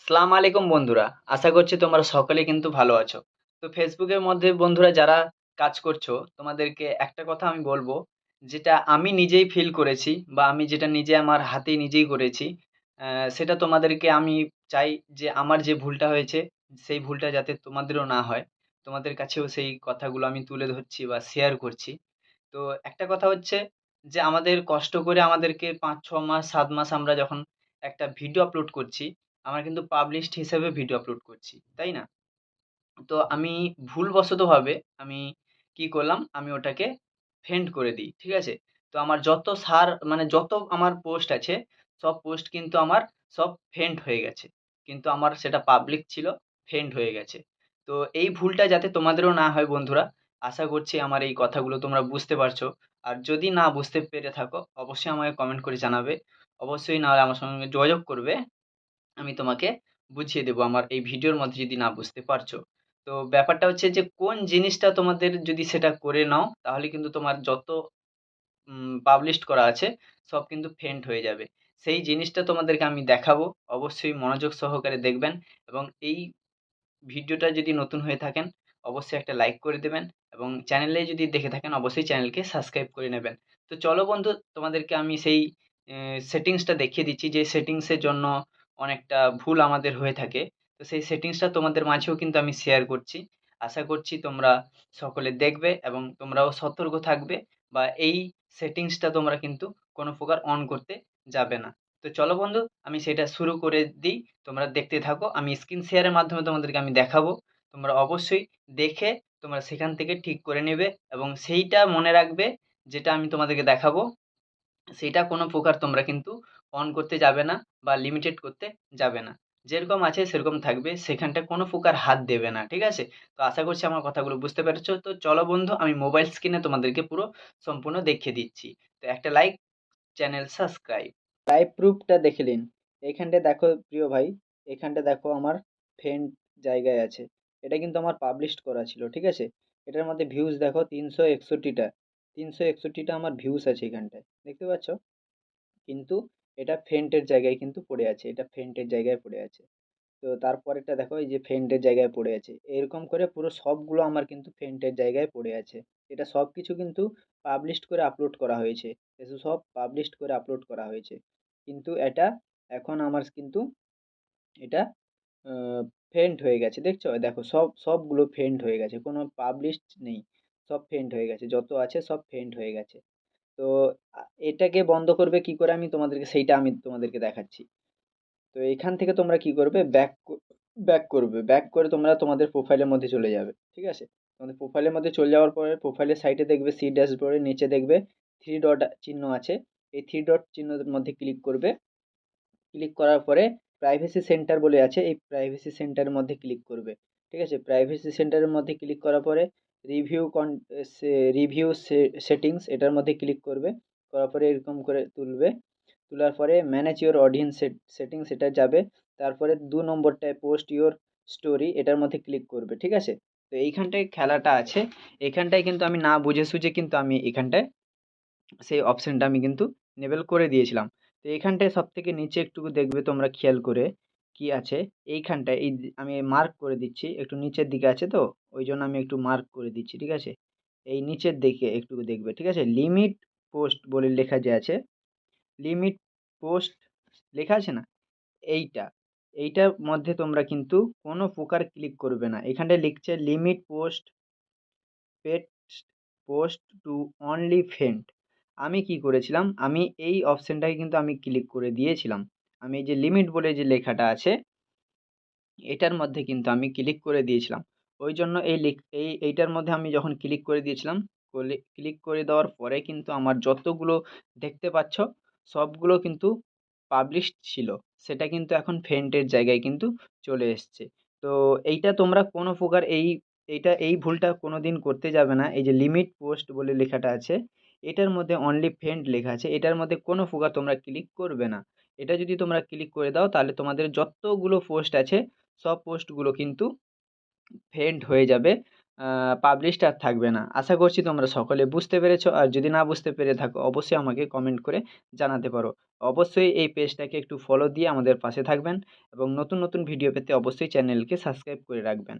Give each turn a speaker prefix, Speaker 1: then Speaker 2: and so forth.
Speaker 1: সালাম আলাইকুম বন্ধুরা, আশা করছি তোমরা সকলে কিন্তু ভালো আছো। তো ফেসবুকের মধ্যে বন্ধুরা যারা কাজ করছ, তোমাদেরকে একটা কথা আমি বলব, যেটা আমি নিজেই ফিল করেছি বা আমি যেটা নিজে আমার হাতে নিজেই করেছি সেটা তোমাদেরকে আমি চাই যে আমার যে ভুলটা হয়েছে, সেই ভুলটা যাতে তোমাদেরও না হয়। তোমাদের কাছেও সেই কথাগুলো আমি তুলে ধরছি বা শেয়ার করছি। তো একটা কথা হচ্ছে যে আমাদের কষ্ট করে আমাদেরকে পাঁচ, ছ মাস, সাত মাস আমরা যখন একটা ভিডিও আপলোড করছি আমরা কিন্তু পাবলিশড হিসেবে ভিডিও আপলোড করছি, তাই না? তো আমি ভুলবশতভাবে আমি কি করলাম? আমি ওটাকে ফেন্ড করে দিই, ঠিক আছে? তো আমার যত সার মানে যত আমার পোস্ট আছে, সব পোস্ট কিন্তু আমার সব ফেন্ড হয়ে গেছে। কিন্তু আমার সেটা পাবলিক ছিল ফেন্ড হয়ে গেছে। তো এই ভুলটা যাতে তোমাদেরও না হয় বন্ধুরা, আশা করছি আমার এই কথাগুলো তোমরা বুঝতে পারছ। আর যদি না বুঝতে পেরে থাকো, অবশ্যই আমাকে কমেন্ট করে জানাবে। অবশ্যই নাহলে আমার সঙ্গে যোগাযোগ করবে। আমি তোমাকে বুঝিয়ে দেবো আমার এই ভিডিওর মধ্যে যদি না বুঝতে পারছ। তো ব্যাপারটা হচ্ছে যে, কোন জিনিসটা তোমাদের যদি সেটা করে নাও, তাহলে কিন্তু তোমার যত পাবলিশড করা আছে, সব কিন্তু ফেন্ট হয়ে যাবে। সেই জিনিসটা তোমাদেরকে আমি দেখাবো। অবশ্যই মনোযোগ সহকারে দেখবেন এবং এই ভিডিওটা যদি নতুন হয়ে থাকেন, অবশ্যই একটা লাইক করে দেবেন এবং চ্যানেলে যদি দেখে থাকেন, অবশ্যই চ্যানেলকে সাবস্ক্রাইব করে নেবেন। তো চলো বন্ধু, তোমাদেরকে আমি সেই সেটিংসটা দেখিয়ে দিচ্ছি যে সেটিংসের জন্য অনেকটা ভুল আমাদের হয়ে থাকে। তো সেই সেটিংসটা তোমাদের মাঝেও কিন্তু আমি শেয়ার করছি। আশা করছি তোমরা সকলে দেখবে এবং তোমরাও সতর্ক থাকবে বা এই সেটিংসটা তোমরা কিন্তু কোনো প্রকার অন করতে যাবে না। তো চলো বন্ধু, আমি সেটা শুরু করে দিই। তোমরা দেখতে থাকো, আমি স্ক্রিন শেয়ারের মাধ্যমে তোমাদেরকে আমি দেখাবো। তোমরা অবশ্যই দেখে তোমরা সেখান থেকে ঠিক করে নেবে এবং সেইটা মনে রাখবে যেটা আমি তোমাদেরকে দেখাবো। সেইটা কোনো প্রকার তোমরা কিন্তু অন করতে যাবে না বা লিমিটেড করতে যাবে না। যেরকম আছে সেরকম থাকবে, সেখানটা কোনো প্রকার হাত দেবে না, ঠিক আছে? তো আশা করছি আমার কথাগুলো বুঝতে পেরেছ। তো চলো বন্ধু, আমি মোবাইল স্ক্রিনে তোমাদেরকে পুরো সম্পূর্ণ দেখিয়ে দিচ্ছি। তো একটা লাইক চ্যানেল সাবস্ক্রাইব লাইভ প্রুফটা দেখে নিন। এইখানটা দেখো প্রিয় ভাই, এখানটা দেখো আমার ফ্রেন্ড জায়গায় আছে। এটা কিন্তু আমার পাবলিশ করা ছিল, ঠিক আছে? এটার মধ্যে ভিউজ দেখো তিনশো একষট্টিটা। তিনশো একষট্টিটা আমার ভিউজ আছে এখানটায়, দেখতে পাচ্ছ? কিন্তু এটা ফেন্টের জায়গায় কিন্তু পড়ে আছে, এটা ফেন্টের জায়গায় পড়ে আছে। তো তারপরেরটা দেখো, এই যে ফ্রেন্ডের জায়গায় পড়ে আছে। এরকম করে পুরো সবগুলো আমার কিন্তু ফেন্টের জায়গায় পড়ে আছে। এটা সব কিছু কিন্তু পাবলিশড করে আপলোড করা হয়েছে। এসব সব পাবলিশড করে আপলোড করা হয়েছে। কিন্তু এটা এখন আমার কিন্তু এটা ফেন্ট হয়ে গেছে। দেখছ? দেখো, সব, সবগুলো ফেন্ট হয়ে গেছে। কোনো পাবলিশড নেই। সব ফেন্ট হয়ে গেছে। যত আছে সব ফেন্ট হয়ে গেছে। তো এটাকে বন্ধ করবে কি করে? আমি তোমাদেরকে, সেইটা আমি তোমাদেরকে দেখাচ্ছি। তো এখান থেকে তোমরা কি করবে? ব্যাক ব্যাক করবে। ব্যাক করে তোমরা তোমাদের প্রোফাইলের মধ্যে চলে যাবে। ঠিক আছে? তোমাদের প্রোফাইলের মধ্যে চলে যাওয়ার পরে প্রোফাইলের সাইডে দেখবে সি ড্যাশবোর্ডের নিচে দেখবে থ্রি ডট চিহ্ন আছে। এই থ্রি ডট চিহ্নের মধ্যে ক্লিক করবে। ক্লিক করার পরে প্রাইভেসি সেন্টার বলে আছে। এই প্রাইভেসি সেন্টারের মধ্যে ক্লিক করবে। ঠিক আছে? প্রাইভেসি সেন্টারের মধ্যে ক্লিক করার পরে রিভিউ কন রিভিউ সেটিংস এটার মধ্যে ক্লিক করবে। করার পরে এরকম করে তুলবে। তোলার পরে ম্যানেজ ইউর অডিয়েন্স সেটিংস এটা যাবে। তারপরে দু নম্বরটায় পোস্ট ইউর স্টোরি এটার মধ্যে ক্লিক করবে, ঠিক আছে? তো এইখানটায় খেলাটা আছে। এখানটায় কিন্তু আমি না বুঝে সুঝে কিন্তু আমি এখানটায় সেই অপশানটা আমি কিন্তু নেবেল করে দিয়েছিলাম। তো এইখানটায় সব থেকে নিচে একটু দেখবে তোমরা খেয়াল করে কি আছে? এইখানটায় এই আমি মার্ক করে দিচ্ছি, একটু নিচের দিকে আছে তো? ওই জন্য আমি একটু মার্ক করে দিচ্ছি, ঠিক আছে? এই নিচের দিকে একটু দেখবে, ঠিক আছে? লিমিট পোস্ট বলে লেখা যে আছে লিমিট পোস্ট লেখা আছে না? এইটা, এইটার মধ্যে তোমরা কিন্তু কোনো প্রকার ক্লিক করবে না। এখানটায় লিখছে লিমিট পোস্ট পেট পোস্ট টু অনলি ফ্রেন্ড আমি কি করেছিলাম? আমি এই অপশানটাকে কিন্তু আমি ক্লিক করে দিয়েছিলাম। আমি যে লিমিট বলে যে লেখাটা আছে, এটার মধ্যে কিন্তু আমি ক্লিক করে দিয়েছিলাম। ওই জন্য এই এই, এইটার মধ্যে আমি যখন ক্লিক করে দিয়েছিলাম ক্লিক করে দেওয়ার পরে কিন্তু আমার যতগুলো দেখতে পাচ্ছ, সবগুলো কিন্তু পাবলিশড ছিল। সেটা কিন্তু এখন ফ্রেন্ডের জায়গায় কিন্তু চলে এসছে। তো এইটা তোমরা কোনো প্রকার এই, এইটা, এই ভুলটা কোনো দিন করতে যাবে না। এই যে লিমিট পোস্ট বলে লেখাটা আছে, এটার মধ্যে অনলি ফ্রেন্ড লেখা আছে, এটার মধ্যে কোনো প্রকার তোমরা ক্লিক করবে না। এটা যদি তোমরা ক্লিক করে দাও, তাহলে তোমাদের যতগুলো পোস্ট আছে, সব পোস্টগুলো কিন্তু ফেন্ড হয়ে যাবে পাবলিশড আর থাকবে না। আশা করছি তোমরা সকলে বুঝতে পেরেছ। আর যদি না বুঝতে পেরে থাকো, অবশ্যই আমাকে কমেন্ট করে জানাতে পারো। অবশ্যই এই পেজটাকে একটু ফলো দিয়ে আমাদের পাশে থাকবেন এবং নতুন নতুন ভিডিও পেতে অবশ্যই চ্যানেলকে সাবস্ক্রাইব করে রাখবেন।